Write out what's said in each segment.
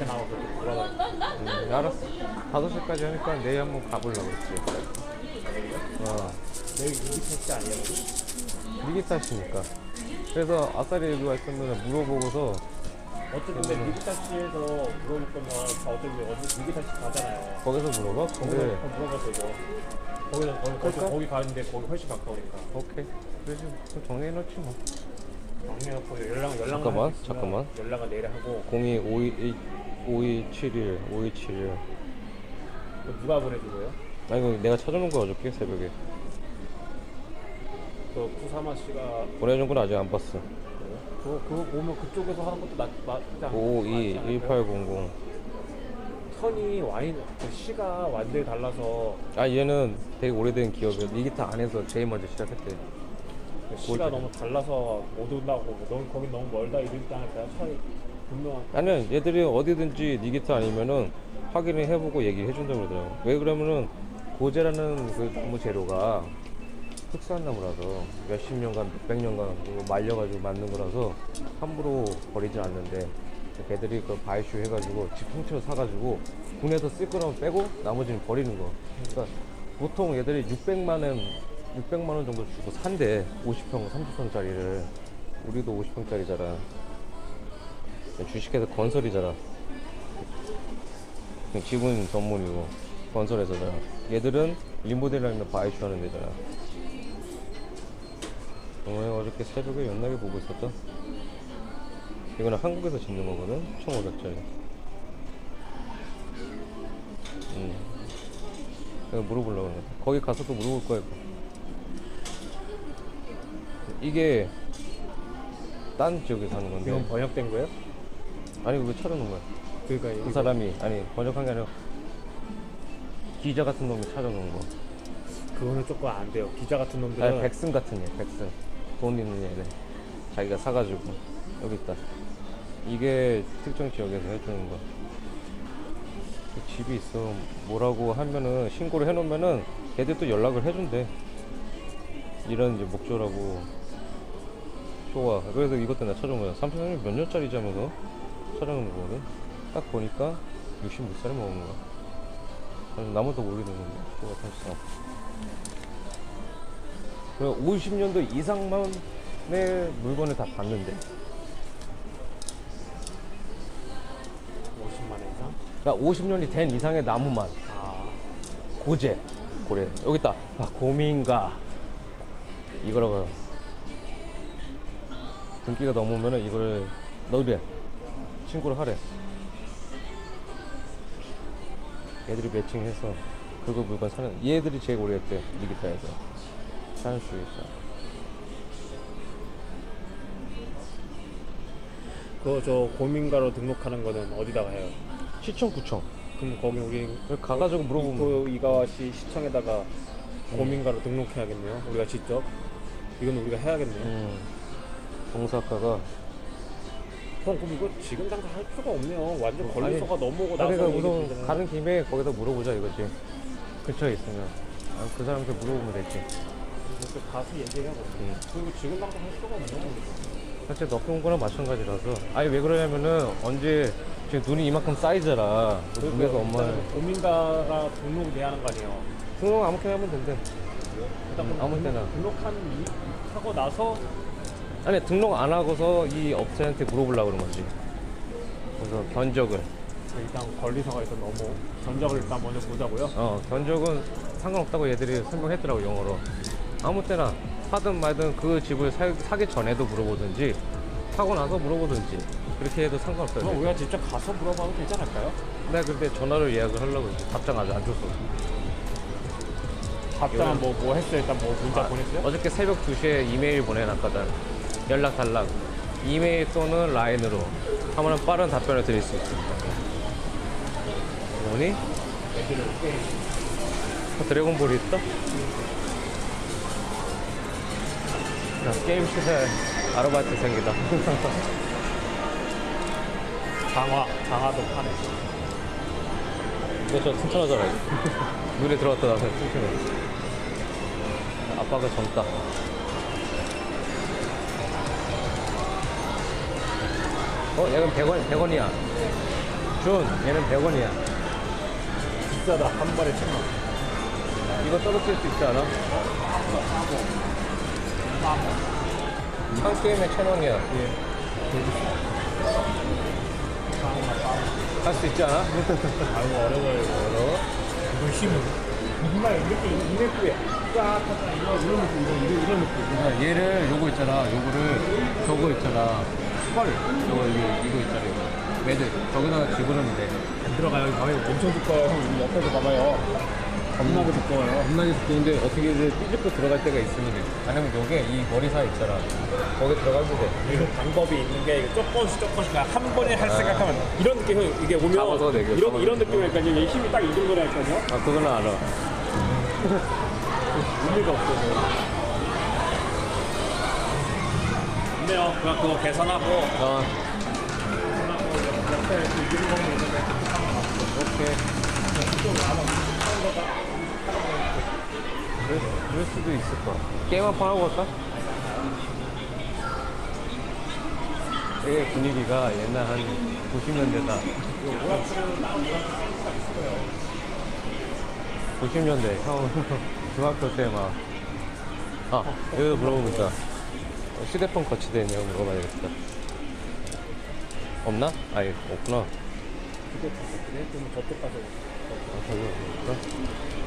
앞에 나와서 돌아다니고 음, 알았어. 5시까지 하니까 내일 한번 가보려고 했지. 어, 내일 유기 테스트 아니야 여기? 미기 탓이니까. 그래서 아싸리 여기 왔으면 물어보고서 어쨌든 근데 미기타시에서 물어볼 거면 다 어차피 어디 미기타시 가잖아요 거기서 물어봐? 거기서 물어봐서 이거 거기서 거기, 거기, 그럴까? 거기 가는데 거기 훨씬 가까우니까 오케이. 그래서 좀 정리해놓지 뭐. 정리해놓고 연락 연락 잠깐만, 잠깐만. 연락은 내일 하고 02 52 5271 5271. 그 누가 보내준 거예요? 아 이거 내가 찾아놓은 거야 어저께 새벽에. 그 구사마 씨가 보내준 건 아직 안 봤어. 그거 그거 보면 그쪽에서 하는 것도 낫 맞지 않- 52 맞지 않을까요? 1800. 선이 와인 그 시가 완전히 달라서 아 얘는 되게 오래된 기업이야. 이 기타 안에서 제일 먼저 시작했대. 그 꼴찌. 너무 달라서 못 온다고 넌 거기 너무 멀다 이럴 때 하니까 차이 아니야 얘들이 어디든지 니 기타 아니면은 확인을 해보고 얘기해 준다고 그러더라고. 왜 그러면은 고제라는 그 나무 재료가 흑수한 나무라서 몇십 년간 몇백 년간 말려가지고 만든 거라서 함부로 버리진 않는데 걔들이 그 바이슈 해가지고 집 통째로 사가지고 군에서 쓸 거라면 빼고 나머지는 버리는 거. 그러니까 보통 얘들이 600만 원, 600만 원 정도 주고 산대 50평, 30평짜리를 우리도 50평짜리잖아. 주식회사 건설이잖아. 지분 전문이고 건설회사잖아. 얘들은 리모델링이나 바이슈 하는 데잖아. 어, 어저께 새벽에 연락에 보고 있었다. 이거는 한국에서 짓는 거거든. 1,500짜리. 음. 내가 물어보려고 그러네. 거기 가서 또 물어볼 거야. 이거. 이게 딴 지역에 사는 건데. 이건 번역된 거예요? 아니 그거 찾아놓은 거야. 그러니까 그 사람이 아니 번역한 게 아니라 기자 같은 놈이 찾아놓은 거. 그거는 조금 안 돼요 기자 같은 놈들은 아니 백승 같은 얘, 백승. 돈 있는 얘네. 자기가 사가지고 여기 있다. 이게 특정 지역에서 해주는 거. 그 집이 있어. 뭐라고 하면은 신고를 해놓으면은 걔들 또 연락을 해준대. 이런 이제 목조라고. 좋아. 그래서 이것도 나 찾아온 거야. 삼성이 몇 년짜리지 하면서 찾아놓은 거거든. 딱 보니까 66살을 먹은 거야. 아니, 나무도 모르겠는데. 좋아, 다시 그 50년도 이상만의 물건을 다 봤는데. 50만 원 이상? 그러니까 50년이 된 이상의 나무만. 아 고제. 고래. 여기 있다. 아, 고민가. 이거라고. 해요. 등기가 넘으면은 이거를 넣으래. 신고를 하래. 얘들이 매칭해서 그거 물건 사는, 얘들이 제일 오래 했대. 리기타에서. 사는 수 있어. 그거 저 고민가로 등록하는 거는 어디다가 해요? 시청, 구청. 그럼 거기 우리 가가지고 물어보면. 그 이가와시 시청에다가 고민가로 등록해야겠네요 우리가 직접 이건 우리가 해야겠네요 음, 동사과가 형 그럼 이거 지금 당장 할 필요가 없네요. 완전 걸리서가 넘어오고 나서 그러니까 얘기 우선. 가는 김에 거기다 물어보자 이거지 근처에 있으면. 아, 그 사람한테 물어보면 되지. 이렇게 가서 얘기해야겠네 음. 그리고 지금 당장 할 필요가 없네요. 사실 온 거랑 마찬가지라서. 아니 왜 그러냐면은 언제 지금 눈이 이만큼 쌓이잖아. 그래서 그래서 엄마. 일단은 고민가가 등록을 돼야 하는 거 아니에요? 등록 아무렇게나 하면 된대. 일단 음, 그럼 아무 때나. 등록- 등록한 이 하고 나서 아니 등록 안 하고서 이 업체한테 물어보려고 그런 거지 그래서 견적을 일단 권리서가 있어 너무 전적을 일단 먼저 보자고요 어 견적은 상관없다고 얘들이 설명했더라고 영어로 아무 때나 사든 말든 그 집을 사, 사기 전에도 물어보든지 사고 나서 물어보든지 그렇게 해도 상관없다고 그럼 우리가 직접 가서 물어봐도 되지 않을까요? 나 근데 전화로 예약을 하려고 했지. 답장 아직 안 줬어. 답장 뭐, 뭐 했어요? 일단 뭐 문자 아, 보냈어요? 어저께 새벽 2시에 이메일 보내놨거든. 연락 달라고. 이메일 또는 라인으로 하면 빠른 답변을 드릴 수 있습니다. 뭐니? 어, 드래곤볼이 있다? 야, 게임 시세 아르바이트 생기다. 장화, 장화도 파네 이거 저 튼튼하잖아. 눈에 들어갔다 나서 튼튼해. 아빠가 젊다. 어, 얘는 100원, 100원이야. 준, 얘는 100원이야. 비싸다. 한 발에 천 원. 이거 떨어뜨릴 수 있지 않아? 한 게임에 천 원이야. 예. 할수 있지 않아? 아이고 어려워요. 어려워. 이거 힘은. 정말 이렇게. 쫙 하다 이거 이런 느낌 이거 이런 느낌. 야, 얘를 요거 있잖아. 요거를 저거 있잖아. 펄. 요거 이거 이거 있잖아. 이거. 매드. 저기다가 집어넣으면 돼. 안 들어가요. 방에 엄청 두꺼워요. 형 옆에서 봐봐요. 겁나게 두꺼워요. 겁나게 두꺼운데 어떻게든 삐집고 들어갈 때가 있으면 돼. 아니면 요게 이 머리 사이 있잖아. 거기 들어가면 돼. 이거 방법이 있는 게 이거 조금씩 조금씩 한 번에 할 생각하면 이런 느낌 형 이게 오면 잡아서 내겨, 이런 잡아서 이런 느낌이니까 이게 힘이 딱 이 정도라니까요. 아, 그거는 알아. 의미가 없어서. 근데요, 그냥 그거 계산하고 어, 오케이. 그럴, 그럴 수도 있을 거야. 게임 한 판 하고 갈까? 되게 분위기가 옛날 한 90년대다. 90년대, 형, 중학교 때 막. 아, 여기도 물어보고 있다. 휴대폰 거치대 있냐고 물어봐야겠다. 없나? 아예 없구나. 그럼 저쪽 가서 아, 저기 없을까?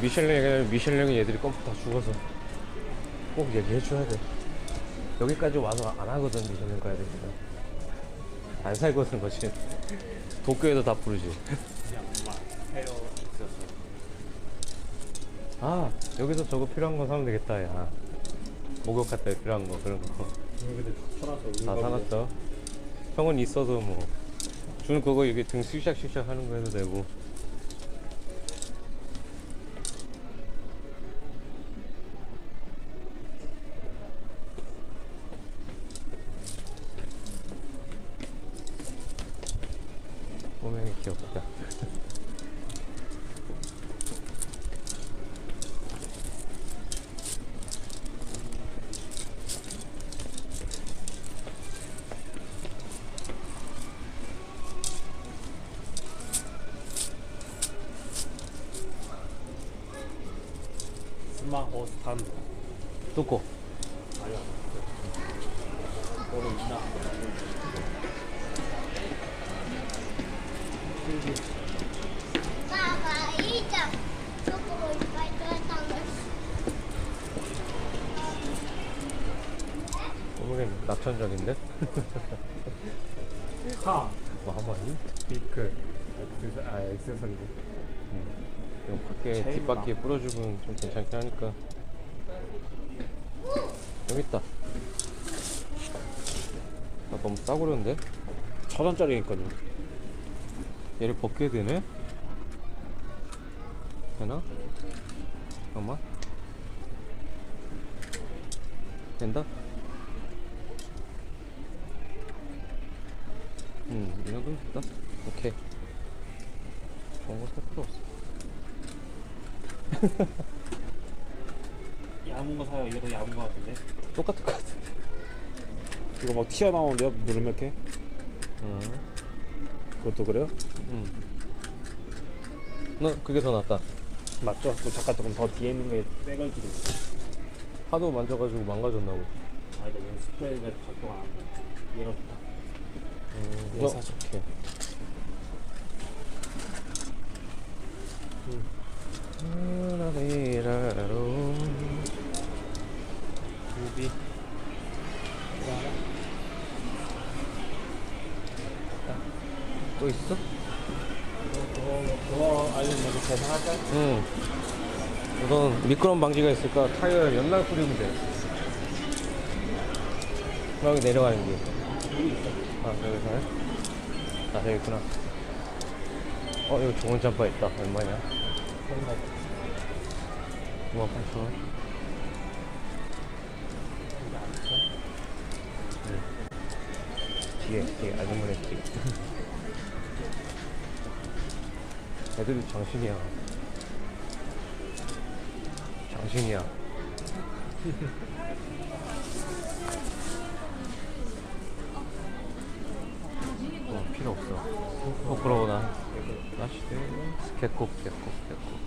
미슐랭 얘기하면 미슐랭 얘들이 껌다 죽어서 꼭 얘기해줘야 돼. 여기까지 와서 안 하거든 미슐랭 가야 되니까. 안 살거든 거지. 도쿄에도 다 부르지. 아 여기서 저거 필요한 거 사면 되겠다 야. 목욕 할때 필요한 거 그런 거. 여기들 다 쳐놔서 다 사놨어. 형은 있어도 뭐. 주는 그거 이게 등 슉샥슉샥 하는 거 해도 되고. 꼬맹이 귀엽다. 스마호 스탄드. 뚜 꼬맹이 낙천적인데? 카, 뭐 한마디? 비크, 액세서, 아 액세서리. 이거 밖에 제일 뒷바퀴에 뿌려주면 좀 괜찮긴 하니까 여기 있다 나 너무 싸구려인데? 천 원짜리니까요. 얘를 벗게 되네? 되나? 잠깐만 된다? 음, 이 정도면 됐다 오케이 좋은 거살 필요 없어 얇은 거 사요. 이게 더 얇은 거 같은데. 똑같을 것 같은데 이거 막 튀어나오는데요? 누르면 이렇게? 응. 그것도 그래요? 응. 너 그게 더 낫다. 맞죠? 또 잠깐 조금 더 뒤에 있는 게 빼걸지도 있어. 하도 만져가지고 망가졌나 보지. 아 이거 스프레이가 작동 안 좋다. 음, 얘 사줘. 오케이. 라라리라로. 루비. 또 있어? 그거, 먼저? 응. 우선 미끄럼 방지가 있을까 타이어 연날 뿌리면 돼. 여기 내려가는 게. 아, 여기서 해? 아, 저기 있구나. 어, 여기 좋은 잠바 있다. 얼마냐? 5만 8천 원. 응. 뒤에 뒤에 아주머니 뒤에 애들이 장신이야 장신이야 필요 없어. 부끄러워나. 나시대 개콕 개콕 개콕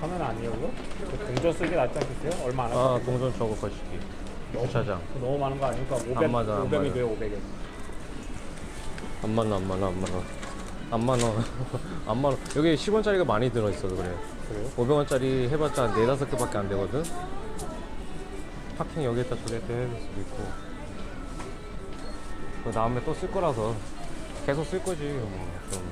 화면 아니에요? 그 동전 쓰기 낫지 않겠어요? 얼마 안아 할까? 동전 저거 거시기. 주차장. 너무 많은 거 아니니까? 500, 안 맞아, 안 500이 맞아. 돼요 500에. 안 만원 안 만원 안 만원 안 만원. 안 만원. 여기 10원짜리가 많이 들어있어서 그래. 그래요? 500원짜리 해봤자 한 4, 5개밖에 안 되거든? 파킹 여기에다 저기에다 해줄 수도 있고. 그 다음에 또 쓸 거라서. 계속 쓸 거지 뭐. 좀.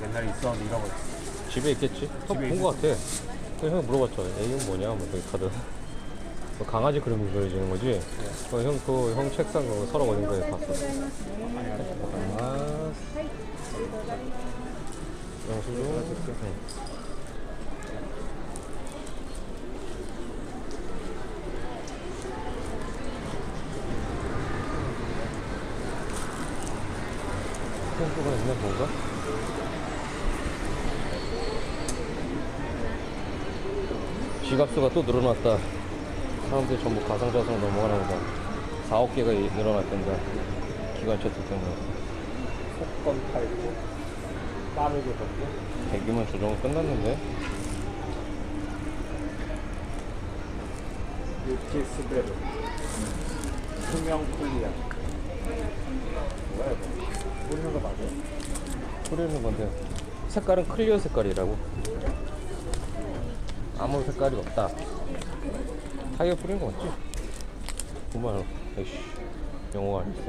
맨날 있어 이런 거 집에 있겠지? 집에 본거 같아. 형 물어봤죠. 에 이건 뭐냐? 뭐 저기 카드. 그 뭐 강아지 그림 그려지는 거지? 네. 어, 형, 그, 형 책상 그거 서랍 어딘 거에 봤어. 아, 영수증. 응. 템포가 있나 뭔가? 지갑수가 또 늘어났다. 사람들이 전부 가상자산 넘어가나 보다. 4억 개가 늘어났던데. 기관차 때문에. 속건 팔고 빠르게 걷고 대규모 조정은 끝났는데. 유티스베르 투명 클리어 뭐야 이거 뿌리는 거 맞아요? 뿌리는 건데 색깔은 클리어 색깔이라고? 아무 색깔이 없다. 타이어 뿌린 거 맞지? 9만원 에이씨 영어가 안 있어.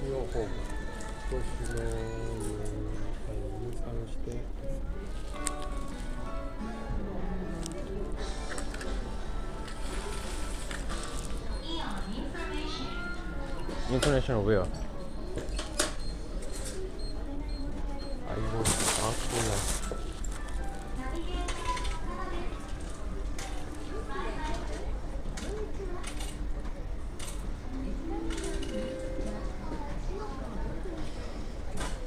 시오호 소시노 유상시대 인터내셔널 웨어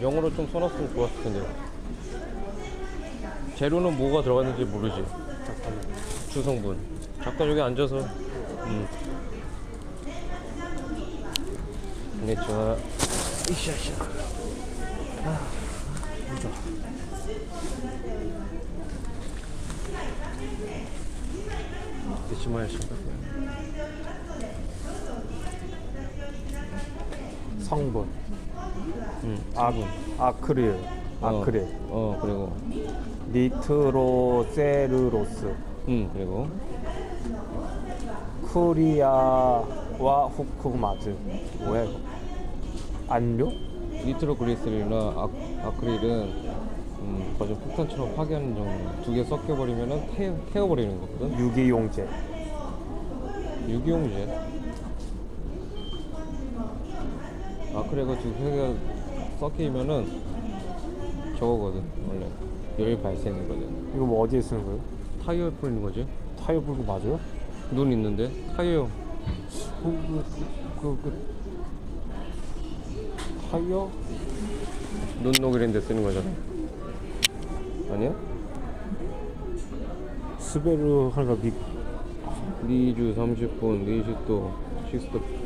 영어로 좀 써놨으면 좋았을 텐데. 재료는 뭐가 들어갔는지 모르지. 잠깐만 주성분. 잠깐 여기 앉아서 음. 안녕하세요 이샤샤 아, 대치마야 씨 성분 음, 아, 아크릴 어, 아크릴 어 그리고 니트로셀루로스 음 그리고 쿠리아 와 후크마즈 뭐야 이거? 안료? 니트로글리세린이나 아, 아크릴은 음, 거의 좀 폭탄처럼 파괴하는 정도. 두개 섞여버리면은 태워, 태워버리는 거거든. 유기용제. 유기용제. 아크릴과 두 개가 섞이면은 저거거든. 원래 열 발생이거든. 이거 뭐 어디에 쓰는 거예요? 타이어에 뿌리는 거지. 타이어 불고 맞아요? 눈 있는데 타이어 그, 그, 그, 그 타이어? 눈 녹이는데 쓰는 거잖아. 아니야? 스베르 하니까 미, 리주 30분, 리슈도, 시스터.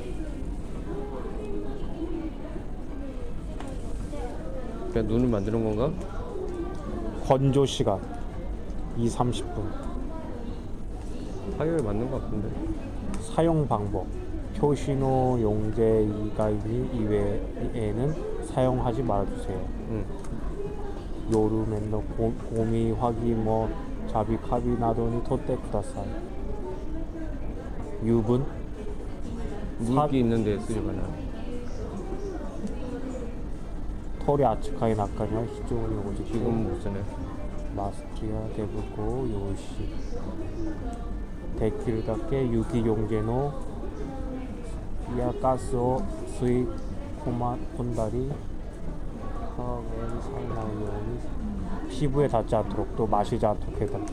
그냥 눈을 만드는 건가? 건조 시간 2, 30분. 타이어에 맞는 것 같은데. 사용 방법. 표시노 용제 이가이니 이외에는 사용하지 말아주세요. 응. 고- 고미 화기 뭐 자비 카비 나도니 토떼 쿠다사이. 유분 물기 있는데 쓰지 마라. 토리 아츠카이 나카냐 히조니 오지 지금 못 쓰네. 마스키야 데부고 요시 데키르다케 유기 용제노 이야 가스오 스이 코마 콘다리 카웨리 사이나이오니 피부에 닿지 않도록 또 마시지 않도록 해달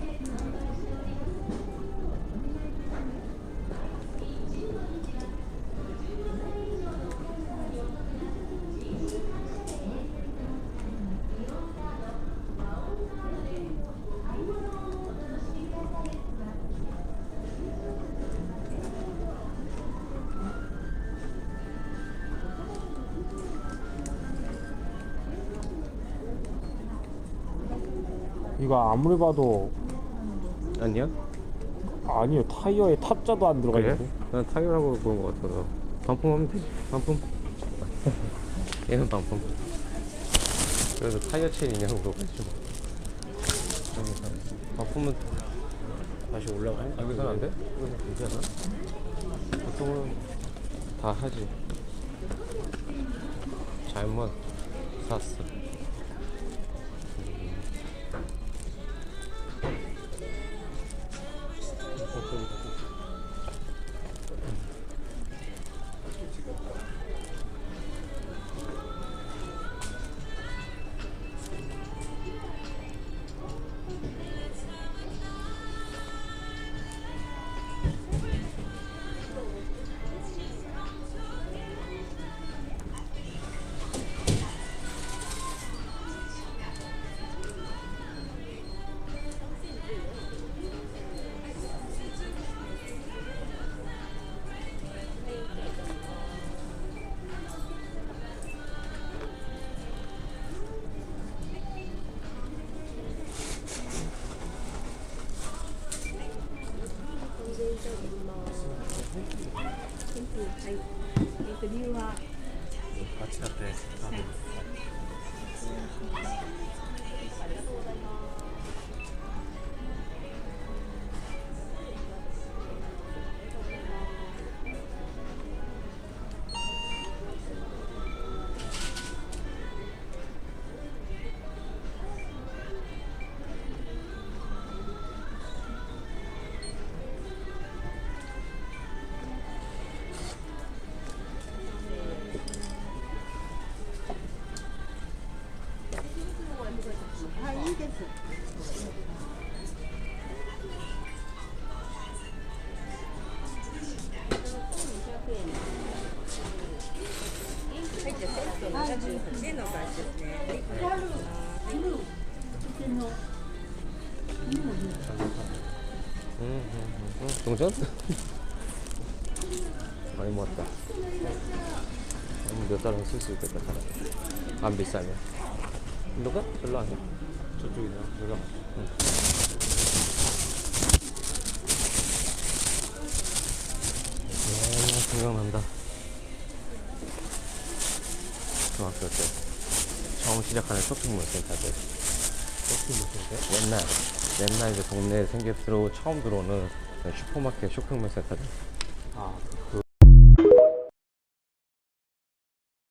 이거 아무리 봐도 아니야? 아니요 타이어에 타자도 안 들어가 그래? 있는데 난 타이어라고 그런 것 같아서. 반품하면 되지. 반품. 얘는 반품. 그래서 타이어 체인이냐고 물어가지고. 반품은 다시 올라가 아, 여기서는 안 돼? 여기서 않아? 보통은 다 하지. 잘못 샀어. 동전? 많이 모았다. 몇 달은 쓸 수 있겠다, 사람. 안 비싸면. 너가? 별로 안 해. 저쪽이네요 여기가 오, 생각난다. 중학교 때 처음 시작하는 쇼핑몰 센터들. 쇼핑몰 센터? 옛날, 옛날 이제 동네에 생겨 들어 처음 들어오는 슈퍼마켓 쇼핑몰 센터들. 아